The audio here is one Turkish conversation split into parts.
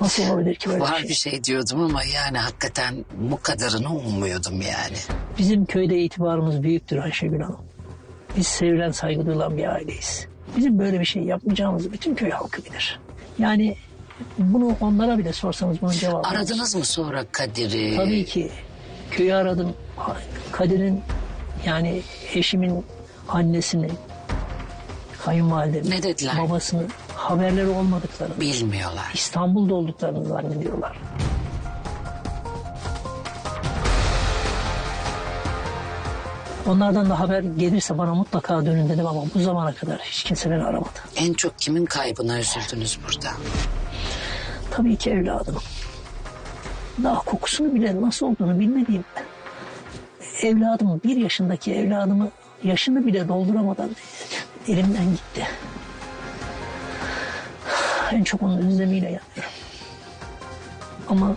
Nasıl olabilir ki böyle Var bir bir şey? şey diyordum ama yani hakikaten bu kadarını ummuyordum yani. Bizim köyde itibarımız büyüktür Ayşegül Hanım. Biz sevilen saygı duyulan bir aileyiz. Bizim böyle bir şey yapmayacağımızı bütün köy halkı bilir. Yani bunu onlara bile sorsanız bunun cevabı. Aradınız mı sonra Kadir'i? Tabii ki köyü aradım. Kadir'in yani eşimin annesini, kayınvalidemi, Ne dediler? babasını haberleri olmadıklarını, Bilmiyorlar. İstanbul'da olduklarını zannediyorlar. Onlardan da haber gelirse bana mutlaka dönün dedim ama bu zamana kadar hiç kimse beni aramadı. En çok kimin kaybına üzüldünüz burada? Tabii ki evladım. Daha kokusunu bile nasıl olduğunu bilmediğim evladımı, bir yaşındaki evladımı yaşını bile dolduramadan elimden gitti. En çok onun özlemiyle yanıyorum. Ama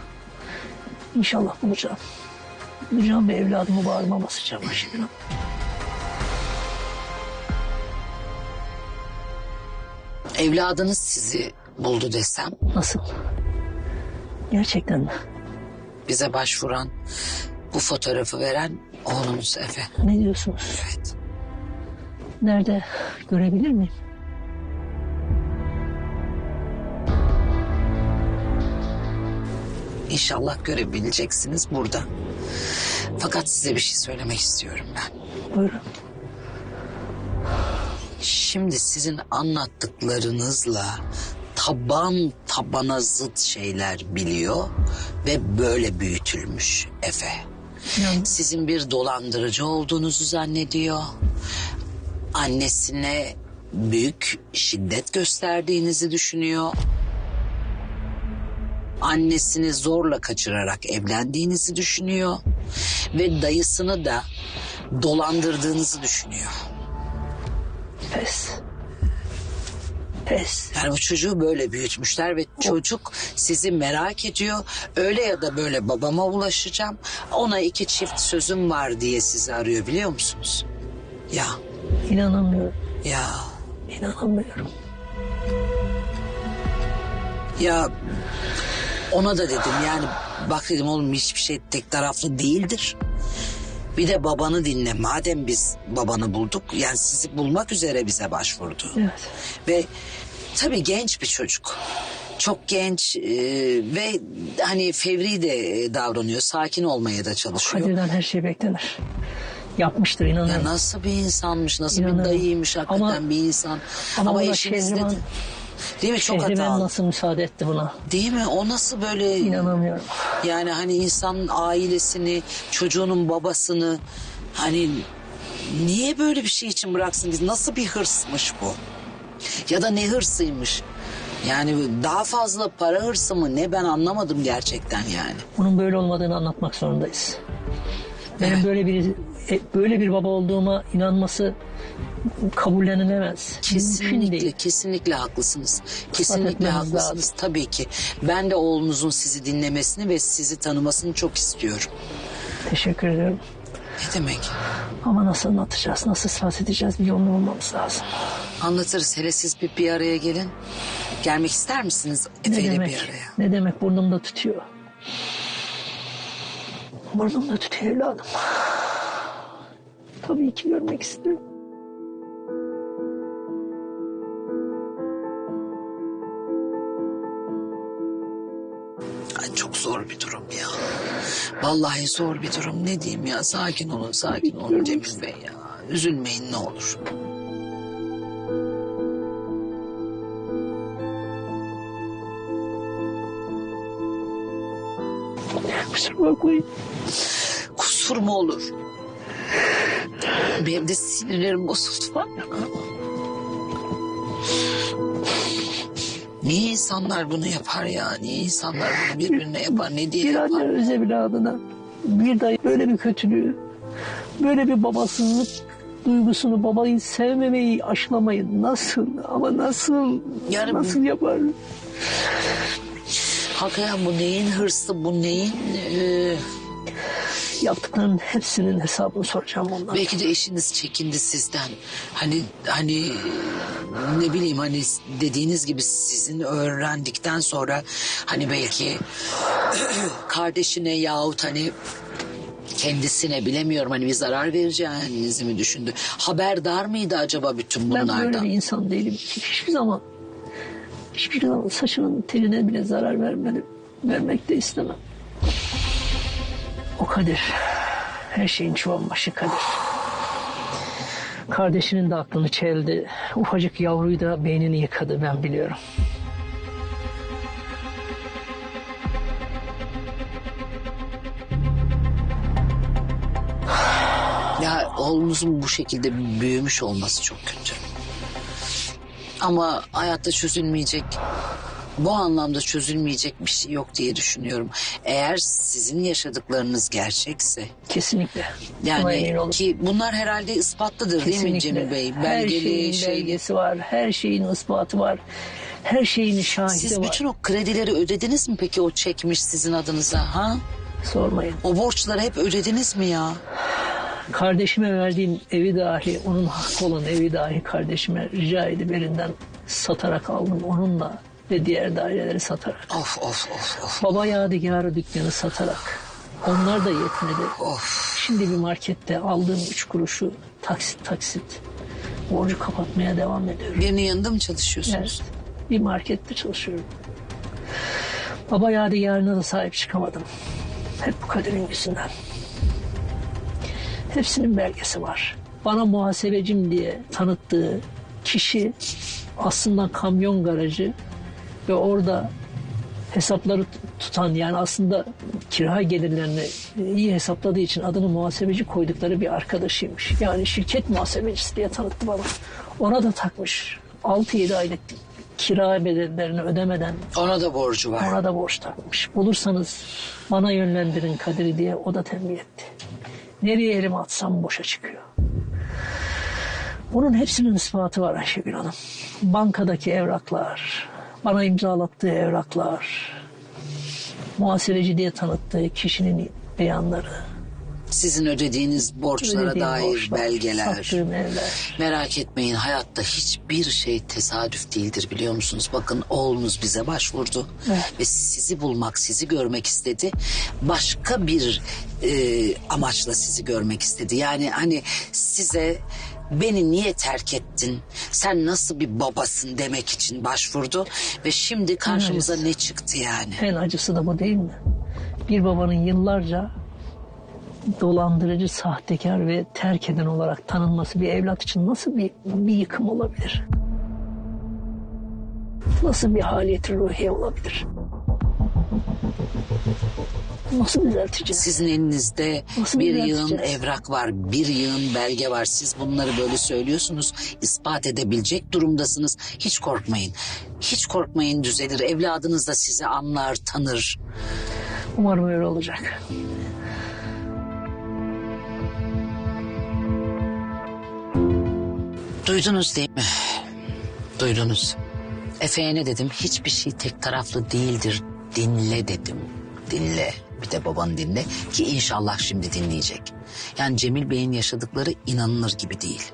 inşallah bulacağım. Bulacağım ve evladımı bağrıma basacağım Ayşegül Hanım. Evladınız sizi buldu desem Nasıl? Gerçekten mi? bize başvuran bu fotoğrafı veren oğlunuz Efe. Ne diyorsunuz? Evet. Nerede görebilir miyim? İnşallah görebileceksiniz burada. Fakat size bir şey söylemek istiyorum ben. Buyurun. Şimdi sizin anlattıklarınızla taban tabana zıt şeyler biliyor ve böyle büyütülmüş Efe. Yani Sizin bir dolandırıcı olduğunuzu zannediyor. Annesine büyük şiddet gösterdiğinizi düşünüyor. Annesini zorla kaçırarak evlendiğinizi düşünüyor. Ve dayısını da dolandırdığınızı düşünüyor. pes. Pes. Yani bu çocuğu böyle büyütmüşler ve çocuk sizi merak ediyor. Öyle ya da böyle babama ulaşacağım. Ona iki çift sözüm var diye sizi arıyor biliyor musunuz? Ya, İnanamıyorum. ya, İnanamıyorum. ya ona da dedim yani bak dedim oğlum hiçbir şey tek taraflı değildir. Bir de babanı dinle. Madem biz babanı bulduk yani sizi bulmak üzere bize başvurdu. Evet. Ve tabii genç bir çocuk. Çok genç e, ve hani fevri de e, davranıyor. Sakin olmaya da çalışıyor. Kadir'den her şey beklenir. Yapmıştır Ya inanıyorum. nasıl bir insanmış, nasıl bir İnanıyorum. dayıymış hakikaten Ama- bir insan. ama Ama, eşiniz de... Şehriban- Değil mi? Çok Şehrimen hatalı. nasıl müsaade etti buna? Değil mi? O nasıl böyle... İnanamıyorum. Yani hani insanın ailesini, çocuğunun babasını... Hani niye böyle bir şey için bıraksın biz? Nasıl bir hırsmış bu? Ya da ne hırsıymış? Yani daha fazla para hırsı mı ne ben anlamadım gerçekten yani. Bunun böyle olmadığını anlatmak zorundayız. Benim Evet. böyle bir e, böyle bir baba olduğuma inanması kabullenilemez. Kesinlikle, kesinlikle haklısınız. Kesinlikle haklısınız lazım. tabii ki. Ben de oğlunuzun sizi dinlemesini ve sizi tanımasını çok istiyorum. Teşekkür ediyorum. Ne demek? Ama nasıl anlatacağız, nasıl ispat edeceğiz bir yolunu bulmamız lazım. Anlatırız. Hele siz bir, bir araya gelin. Gelmek ister misiniz Efe ile bir araya? Ne demek burnumda tutuyor. Burnumda tutuyor evladım. Tabii ki görmek isterim. Ay, çok zor bir durum ya. Vallahi zor bir durum. Ne diyeyim ya? Sakin olun, sakin olun Cemil Bey ya. Üzülmeyin ne olur. Kusura bakmayın. Kusur mu olur? Benim de sinirlerim bozuldu var ya. Niye insanlar bunu yapar ya? Niye insanlar bunu birbirine yapar? Ne diye Bir yapar? anne öz evladına bir dayı böyle bir kötülüğü, böyle bir babasızlık duygusunu, babayı sevmemeyi aşılamayı nasıl ama nasıl, Yani- nasıl yapar? Hakikaten bu neyin hırsı, bu neyin... e, Yaptıklarının hepsinin hesabını soracağım ondan. Belki de eşiniz çekindi sizden. Hani hani ne bileyim hani dediğiniz gibi sizin öğrendikten sonra hani belki kardeşine yahut hani kendisine bilemiyorum hani bir zarar vereceğinizi mi düşündü? Haberdar mıydı acaba bütün Ben böyle bunlardan? bir insan değilim. Hiçbir zaman hiçbir zaman saçının teline bile zarar vermedim. Vermek de istemem. O kadir. Her şeyin çoğun başı kadir. Kardeşinin de aklını çeldi. Ufacık yavruyu da beynini yıkadı ben biliyorum. Ya oğlunuzun bu şekilde büyümüş olması çok kötü. Ama hayatta çözülmeyecek, bu anlamda çözülmeyecek bir şey yok diye düşünüyorum. Eğer sizin yaşadıklarınız gerçekse, Kesinlikle. Yani ki bunlar herhalde ispatlıdır değil mi Cemil Bey? her Belgeli, şeyin şeyli. belgesi var. Her şeyin ispatı var. Her şeyin şahidi Siz var. bütün o kredileri ödediniz mi peki o çekmiş sizin adınıza ha? Sormayın. O borçları hep ödediniz mi ya? Kardeşime verdiğim evi dahi, onun hakkı olan evi dahi kardeşime rica edip elinden satarak aldım. Onunla ve diğer daireleri satarak. Of of of of. Baba yadigarı dükkanı satarak. Onlar da yetmedi. Of. Şimdi bir markette aldığım üç kuruşu taksit taksit borcu kapatmaya devam ediyorum. Birinin yanında mı çalışıyorsunuz? Evet. Bir markette çalışıyorum. Baba yadigarına da sahip çıkamadım. Hep bu kaderin yüzünden. Hepsinin belgesi var. Bana muhasebecim diye tanıttığı kişi aslında kamyon garajı ve orada hesapları tutan yani aslında kira gelirlerini iyi hesapladığı için adını muhasebeci koydukları bir arkadaşıymış. Yani şirket muhasebecisi diye tanıttı bana. Ona da takmış. 6-7 aylık kira bedellerini ödemeden Ona da borcu var. ona da borç takmış. Bulursanız bana yönlendirin Kadir'i diye o da tembih etti. Nereye elimi atsam boşa çıkıyor. Bunun hepsinin ispatı var Ayşegül Hanım. Bankadaki evraklar, bana imzalattığı evraklar, muhasebeci diye tanıttığı kişinin beyanları, Sizin ödediğiniz borçlara ödediğim dair borçlar, belgeler. Merak etmeyin hayatta hiçbir şey tesadüf değildir biliyor musunuz? Bakın oğlunuz bize başvurdu Evet. ve sizi bulmak, sizi görmek istedi. Başka bir e, amaçla sizi görmek istedi. Yani hani size beni niye terk ettin? Sen nasıl bir babasın demek için başvurdu ve şimdi karşımıza ne çıktı yani? En acısı da bu değil mi? Bir babanın yıllarca dolandırıcı, sahtekar ve terk eden olarak tanınması bir evlat için nasıl bir, bir yıkım olabilir? Nasıl bir haliyeti ruhiye olabilir? Nasıl düzelteceğiz? Sizin elinizde Nasıl bir yığın evrak var, bir yığın belge var. Siz bunları böyle söylüyorsunuz, ispat edebilecek durumdasınız. Hiç korkmayın. Hiç korkmayın düzelir. Evladınız da sizi anlar, tanır. Umarım öyle olacak. Duydunuz değil mi? Duydunuz. Efe'ye ne dedim? Hiçbir şey tek taraflı değildir. Dinle dedim. Dinle. Bir de babanı dinle ki inşallah şimdi dinleyecek. Yani Cemil Bey'in yaşadıkları inanılır gibi değil.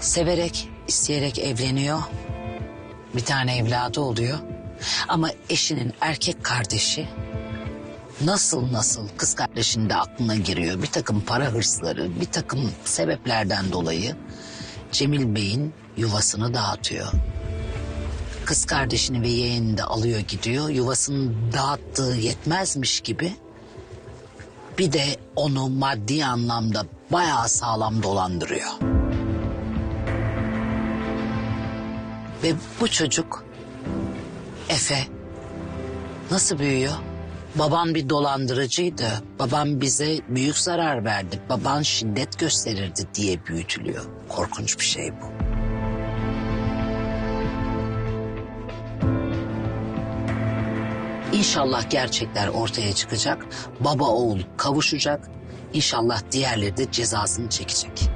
Severek, isteyerek evleniyor. Bir tane evladı oluyor. Ama eşinin erkek kardeşi nasıl nasıl kız kardeşinin de aklına giriyor. Bir takım para hırsları, bir takım sebeplerden dolayı Cemil Bey'in yuvasını dağıtıyor. Kız kardeşini ve yeğenini de alıyor gidiyor. Yuvasını dağıttığı yetmezmiş gibi bir de onu maddi anlamda bayağı sağlam dolandırıyor. Ve bu çocuk Efe nasıl büyüyor? Baban bir dolandırıcıydı. Baban bize büyük zarar verdi. Baban şiddet gösterirdi diye büyütülüyor. Korkunç bir şey bu. İnşallah gerçekler ortaya çıkacak. Baba oğul kavuşacak. İnşallah diğerleri de cezasını çekecek.